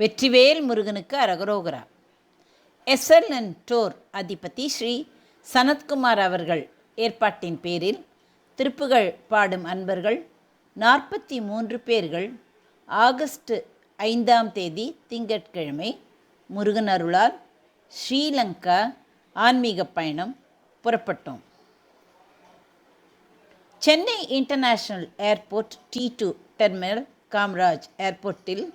வெற்றிவேல் முருகனுக்கு அரகரோகரா. SL and door அதிபதி ஸ்ரீ சனத்குமார் அவர்கள் ஏற்பாட்டின் பேரில் திருப்புகள் பாடும் அன்பர்கள் நாற்பத்தி மூன்று பேர்கள் ஆகஸ்ட் ஐந்தாம் தேதி திங்கட்கிழமை முருகன் அருளால் ஸ்ரீலங்கா ஆன்மீக பயணம் புறப்பட்டோம். Chennai international airport T two terminal Kamaraj ஏர்போர்ட்டில்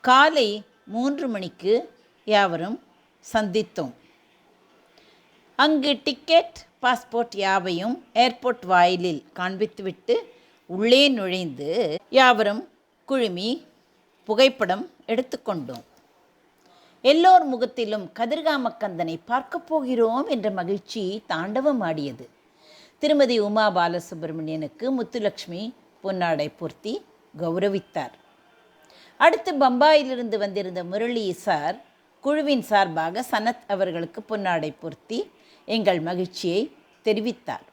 காலை மூன்று மணிக்கு யாவரும் சந்தித்தோம். அங்கு டிக்கெட் பாஸ்போர்ட் யாவையும் ஏர்போர்ட் வாயிலில் காண்பித்துவிட்டு உள்ளே நுழைந்து யாவரும் குழுமி புகைப்படம் எடுத்துக்கொண்டோம் எல்லோர் முகத்திலும் கதிர்காமக்கந்தனை பார்க்கப் போகிறோம் என்ற மகிழ்ச்சி தாண்டவமாடியது திருமதி உமா பாலசுப்பிரமணியனுக்கு முத்துலக்ஷ்மி பொன்னாடை பொருத்தி கௌரவித்தார். அடுத்து பம்பாயிலிருந்து வந்திருந்த முரளி சார் குழுவின் சார்பாக சனத் அவர்களுக்கு பொன்னாடை பொருத்தி எங்கள் மகிழ்ச்சியை தெரிவித்தார்.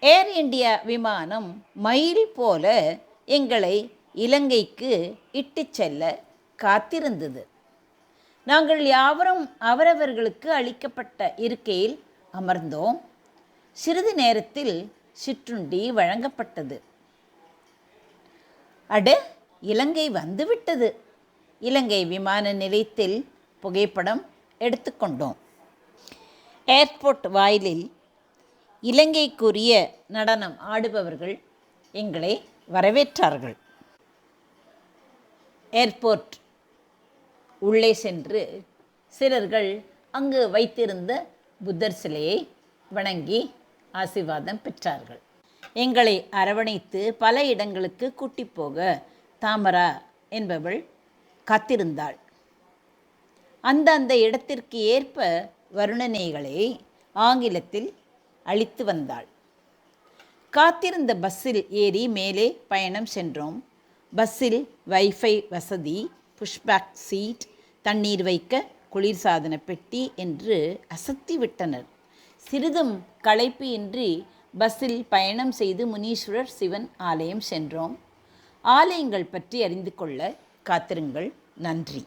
ஏர் இந்தியா விமானம் மயில் போல எங்களை இலங்கைக்கு இட்டுச் செல்ல காத்திருந்தது. நாங்கள் யாவரும் அவரவர்களுக்கு அளிக்கப்பட்ட இருக்கையில் அமர்ந்தோம். சிறிது நேரத்தில் சிற்றுண்டி வழங்கப்பட்டது. அட இலங்கை வந்துவிட்டது. இலங்கை விமான நிலையத்தில் புகைப்படம் எடுத்துக்கொண்டோம். ஏர்போர்ட் வாயிலில் இலங்கைக்குரிய நடனம் ஆடுபவர்கள் எங்களை வரவேற்றார்கள். ஏர்போர்ட் உள்ளே சென்று சிலர்கள் அங்கு வைத்திருந்த புத்தர் சிலையை வணங்கி ஆசீர்வாதம் பெற்றார்கள். எங்களை அரவணைத்து பல இடங்களுக்கு கூட்டி போக தாமரா என்பவள் காத்திருந்தாள். அந்த அந்த இடத்திற்கு ஏற்ப வருணனைகளை ஆங்கிலத்தில் அளித்து வந்தாள். காத்திருந்த பஸ்ஸில் ஏறி மேலே பயணம் சென்றோம். பஸ்ஸில் வைஃபை வசதி புஷ்பேக் சீட் தண்ணீர் வைக்க குளிர்சாதன பெட்டி என்று அசத்தி விட்டனர். சிறிதும் களைப்பு இன்றி பஸ்ஸில் பயணம் செய்து முனீஸ்வரர் சிவன் ஆலயம் சென்றோம். ஆலயங்கள் பற்றி அறிந்து கொள்ள காத்திருங்கள். நன்றி.